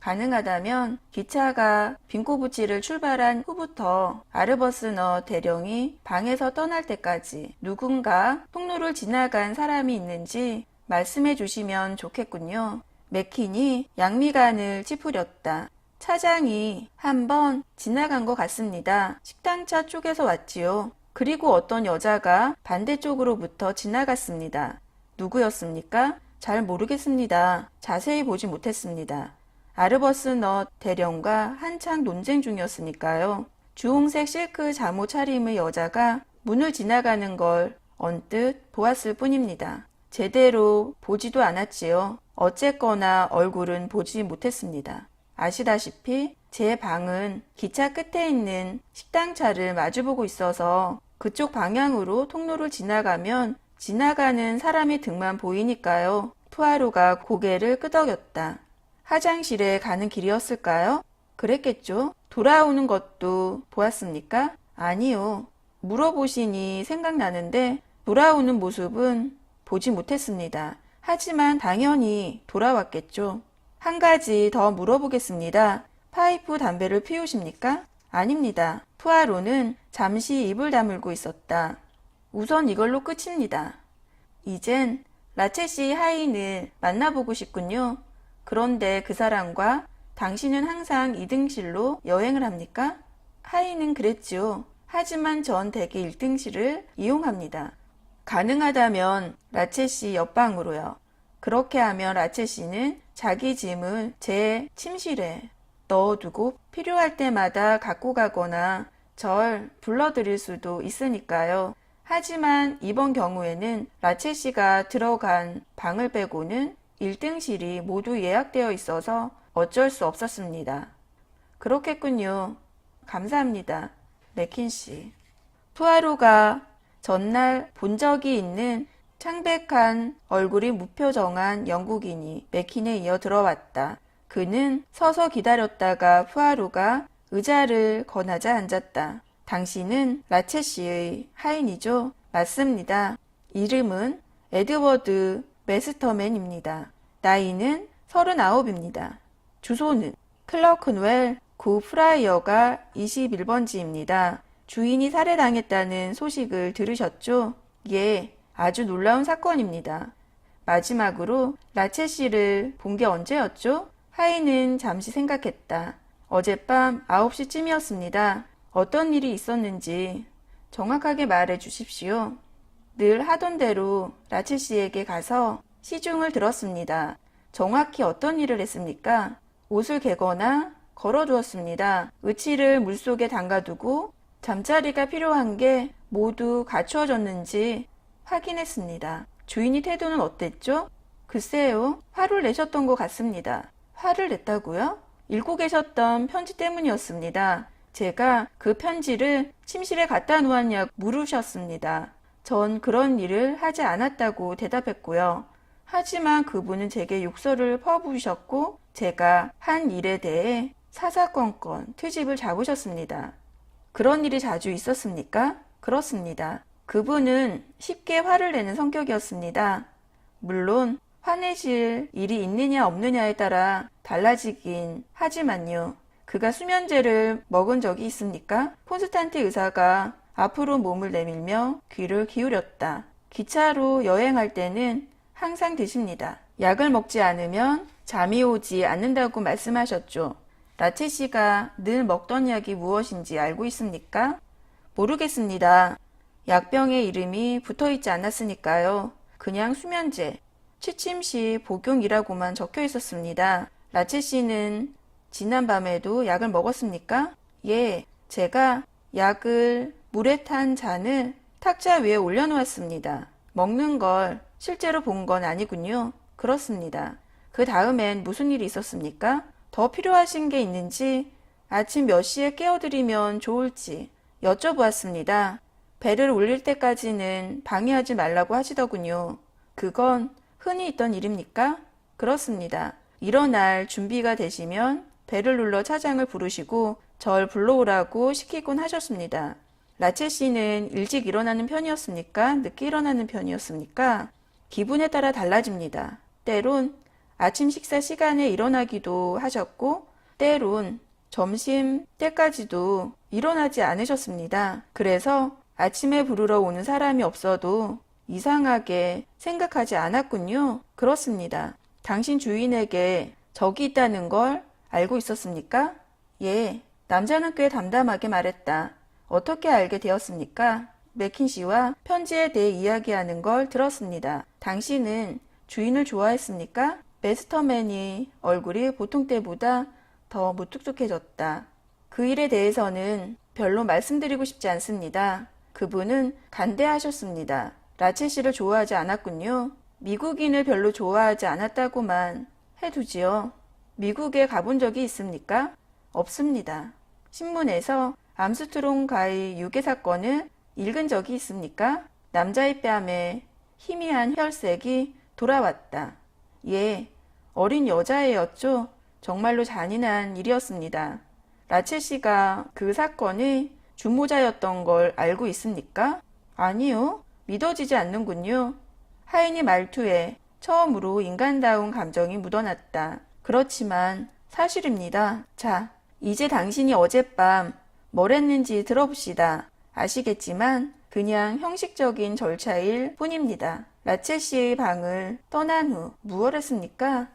가능하다면 기차가 빈코부치를 출발한 후부터 아르버스너 대령이 방에서 떠날 때까지 누군가 통로를 지나간 사람이 있는지 말씀해 주시면 좋겠군요. 맥킨이 양미간을 찌푸렸다. 차장이 한번 지나간 것 같습니다. 식당차 쪽에서 왔지요. 그리고 어떤 여자가 반대쪽으로부터 지나갔습니다. 누구였습니까? 잘 모르겠습니다. 자세히 보지 못했습니다. 아르버스 너 대령과 한창 논쟁 중이었으니까요. 주홍색 실크 잠옷 차림의 여자가 문을 지나가는 걸 언뜻 보았을 뿐입니다. 제대로 보지도 않았지요. 어쨌거나 얼굴은 보지 못했습니다. 아시다시피 제 방은 기차 끝에 있는 식당 차를 마주보고 있어서 그쪽 방향으로 통로를 지나가면 지나가는 사람의 등만 보이니까요. 푸아로가 고개를 끄덕였다. 화장실에 가는 길이었을까요? 그랬겠죠. 돌아오는 것도 보았습니까? 아니요. 물어보시니 생각나는데 돌아오는 모습은 보지 못했습니다. 하지만 당연히 돌아왔겠죠. 한 가지 더 물어보겠습니다. 파이프 담배를 피우십니까? 아닙니다. 푸아로는 잠시 입을 다물고 있었다. 우선 이걸로 끝입니다. 이젠 라체시 하인을 만나보고 싶군요. 그런데 그 사람과 당신은 항상 2등실로 여행을 합니까? 하인은 그랬지요. 하지만 전 대개 1등실을 이용합니다. 가능하다면 라체 씨 옆방으로요. 그렇게 하면 라체 씨는 자기 짐을 제 침실에 넣어두고 필요할 때마다 갖고 가거나 절 불러드릴 수도 있으니까요. 하지만 이번 경우에는 라체 씨가 들어간 방을 빼고는 1등실이 모두 예약되어 있어서 어쩔 수 없었습니다. 그렇겠군요. 감사합니다. 맥킨 씨. 푸아로가 전날 본 적이 있는 창백한 얼굴이 무표정한 영국인이 맥킨에 이어 들어왔다. 그는 서서 기다렸다가 푸아로가 의자를 권하자 앉았다. 당신은 라체 씨의 하인이죠? 맞습니다. 이름은 에드워드 메스터맨입니다. 나이는 39입니다. 주소는 클러큰웰 구 프라이어가 21번지입니다. 주인이 살해당했다는 소식을 들으셨죠? 예, 아주 놀라운 사건입니다. 마지막으로 라체 씨를 본 게 언제였죠? 하이는 잠시 생각했다. 어젯밤 9시쯤이었습니다. 어떤 일이 있었는지 정확하게 말해 주십시오. 늘 하던 대로 라체 씨에게 가서 시중을 들었습니다. 정확히 어떤 일을 했습니까? 옷을 개거나 걸어두었습니다. 의치를 물속에 담가두고 잠자리가 필요한 게 모두 갖추어졌는지 확인했습니다. 주인이 태도는 어땠죠? 글쎄요, 화를 내셨던 것 같습니다. 화를 냈다고요? 읽고 계셨던 편지 때문이었습니다. 제가 그 편지를 침실에 갖다 놓았냐고 물으셨습니다. 전 그런 일을 하지 않았다고 대답했고요. 하지만 그분은 제게 욕설을 퍼부으셨고 제가 한 일에 대해 사사건건 트집을 잡으셨습니다. 그런 일이 자주 있었습니까? 그렇습니다. 그분은 쉽게 화를 내는 성격이었습니다. 물론 화내실 일이 있느냐 없느냐에 따라 달라지긴 하지만요. 그가 수면제를 먹은 적이 있습니까? 콘스탄티 의사가 앞으로 몸을 내밀며 귀를 기울였다. 기차로 여행할 때는 항상 드십니다. 약을 먹지 않으면 잠이 오지 않는다고 말씀하셨죠. 라체 씨가 늘 먹던 약이 무엇인지 알고 있습니까? 모르겠습니다. 약병의 이름이 붙어 있지 않았으니까요. 그냥 수면제, 취침 시 복용이라고만 적혀 있었습니다. 라체 씨는 지난 밤에도 약을 먹었습니까? 예, 제가 약을 물에 탄 잔을 탁자 위에 올려놓았습니다. 먹는 걸 실제로 본 건 아니군요. 그렇습니다. 그 다음엔 무슨 일이 있었습니까? 더 필요하신 게 있는지 아침 몇 시에 깨워드리면 좋을지 여쭤보았습니다. 배를 올릴 때까지는 방해하지 말라고 하시더군요. 그건 흔히 있던 일입니까? 그렇습니다. 일어날 준비가 되시면 배를 눌러 차장을 부르시고 절 불러오라고 시키곤 하셨습니다. 라체 씨는 일찍 일어나는 편이었습니까? 늦게 일어나는 편이었습니까? 기분에 따라 달라집니다. 때론 아침 식사 시간에 일어나기도 하셨고, 때론 점심 때까지도 일어나지 않으셨습니다. 그래서 아침에 부르러 오는 사람이 없어도 이상하게 생각하지 않았군요. 그렇습니다. 당신 주인에게 적이 있다는 걸 알고 있었습니까? 예, 남자는 꽤 담담하게 말했다. 어떻게 알게 되었습니까? 맥킨시와 편지에 대해 이야기하는 걸 들었습니다. 당신은 주인을 좋아했습니까? 메스터맨이 얼굴이 보통 때보다 더 무뚝뚝해졌다. 그 일에 대해서는 별로 말씀드리고 싶지 않습니다. 그분은 간대하셨습니다. 라첼 씨를 좋아하지 않았군요. 미국인을 별로 좋아하지 않았다고만 해두지요. 미국에 가본 적이 있습니까? 없습니다. 신문에서 암스트롱 가의 유괴 사건을 읽은 적이 있습니까? 남자의 뺨에 희미한 혈색이 돌아왔다. 예, 어린 여자애였죠. 정말로 잔인한 일이었습니다. 라첼 씨가 그 사건의 주모자였던 걸 알고 있습니까? 아니요. 믿어지지 않는군요. 하인이 말투에 처음으로 인간다운 감정이 묻어났다. 그렇지만 사실입니다. 자, 이제 당신이 어젯밤 뭘 했는지 들어봅시다. 아시겠지만 그냥 형식적인 절차일 뿐입니다. 라첼 씨의 방을 떠난 후 무엇 했습니까?